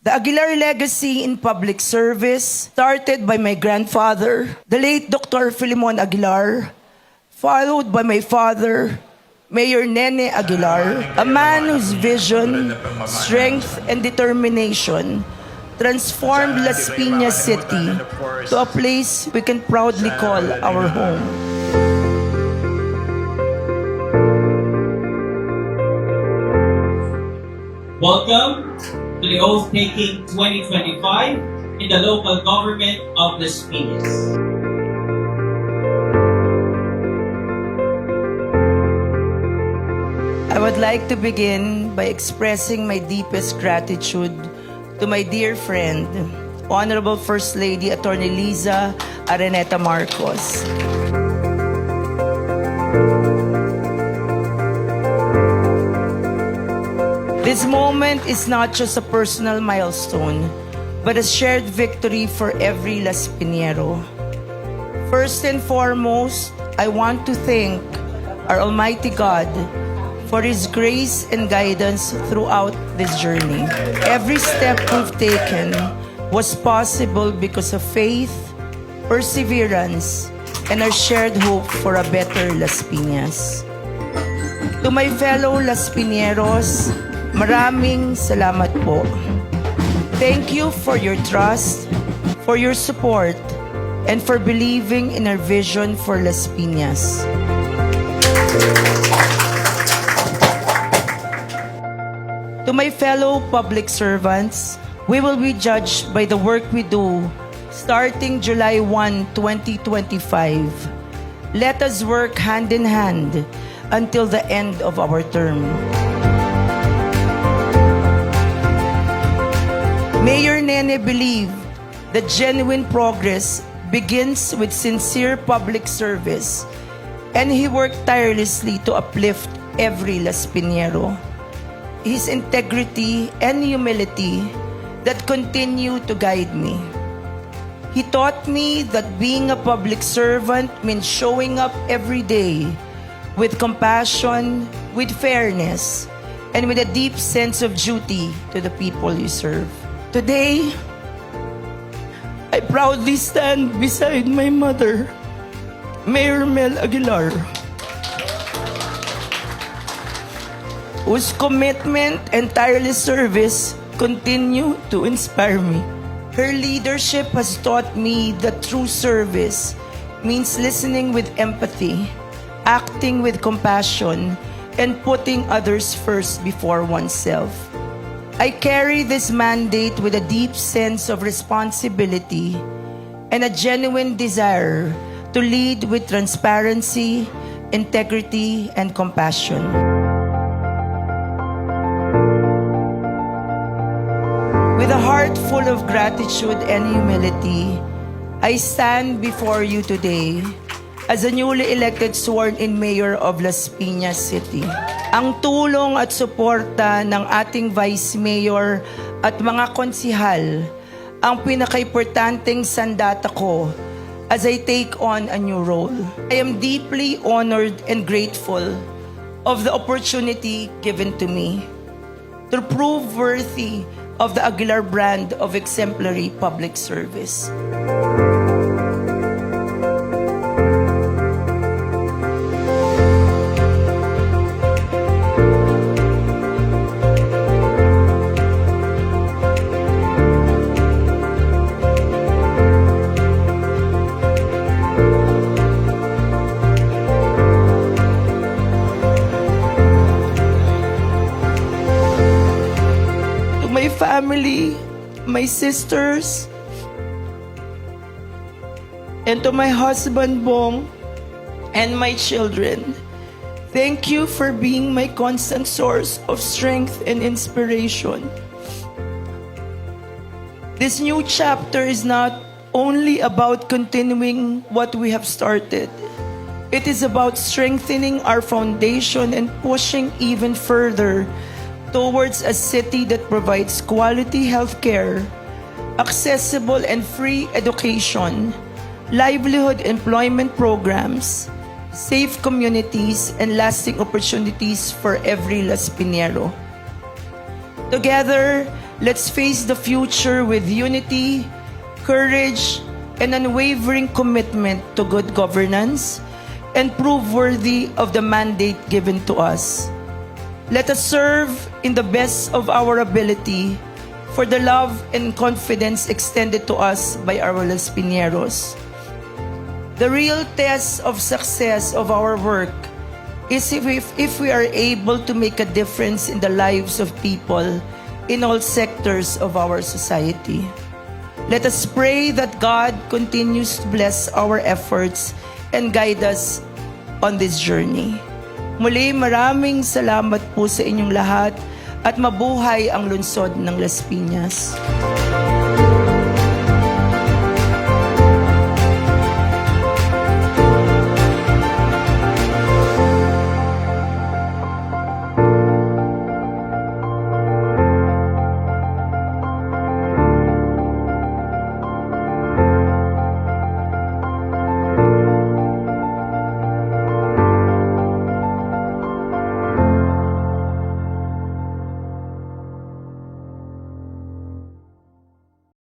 The Aguilar legacy in public service started by my grandfather, the late Dr. Filimon Aguilar, followed by my father, Mayor Nene Aguilar, a man whose vision, strength, and determination transformed Las Piñas City to a place we can proudly call our home. The Oath Taking 2025 in the local government of Las Piñas. I would like to begin by expressing my deepest gratitude to my dear friend, Honorable First Lady Attorney Liza Areneta Marcos. This moment is not just a personal milestone, but a shared victory for every Las Piñero. First and foremost, I want to thank our Almighty God for His grace and guidance throughout this journey. Every step we've taken was possible because of faith, perseverance, and our shared hope for a better Las Piñas. To my fellow Las Piñeros, maraming salamat po. Thank you for your trust, for your support, and for believing in our vision for Las Piñas. To my fellow public servants, we will be judged by the work we do starting July 1, 2025. Let us work hand in hand until the end of our term. Nene believed that genuine progress begins with sincere public service, and he worked tirelessly to uplift every Las Piñero. His integrity and humility that continue to guide me. He taught me that being a public servant means showing up every day with compassion, with fairness, and with a deep sense of duty to the people you serve. Today, I proudly stand beside my mother, Mayor Mel Aguilar, whose commitment and tireless service continue to inspire me. Her leadership has taught me that true service means listening with empathy, acting with compassion, and putting others first before oneself. I carry this mandate with a deep sense of responsibility and a genuine desire to lead with transparency, integrity, and compassion. With a heart full of gratitude and humility, I stand before you today as a newly elected sworn-in mayor of Las Piñas City. Ang tulong at suporta ng ating vice mayor at mga konsihal ang pinakaiportanteng sandata ko as I take on a new role. I am deeply honored and grateful of the opportunity given to me to prove worthy of the Aguilar brand of exemplary public service. Family, my sisters, and to my husband Bong and my children. Thank you for being my constant source of strength and inspiration. This new chapter is not only about continuing what we have started. It is about strengthening our foundation and pushing even further towards a city that provides quality healthcare, accessible and free education, livelihood employment programs, safe communities, and lasting opportunities for every Las Piñero. Together, Let's face the future with unity, courage, and unwavering commitment to good governance and prove worthy of the mandate given to us. Let us serve in the best of our ability for the love and confidence extended to us by our Las Piñeros. The real test of success of our work is if, if, if we are able to make a difference in the lives of people in all sectors of our society. Let us pray that God continues to bless our efforts and guide us on this journey. Muli, maraming salamat po sa inyong lahat at mabuhay ang lungsod ng Las Piñas.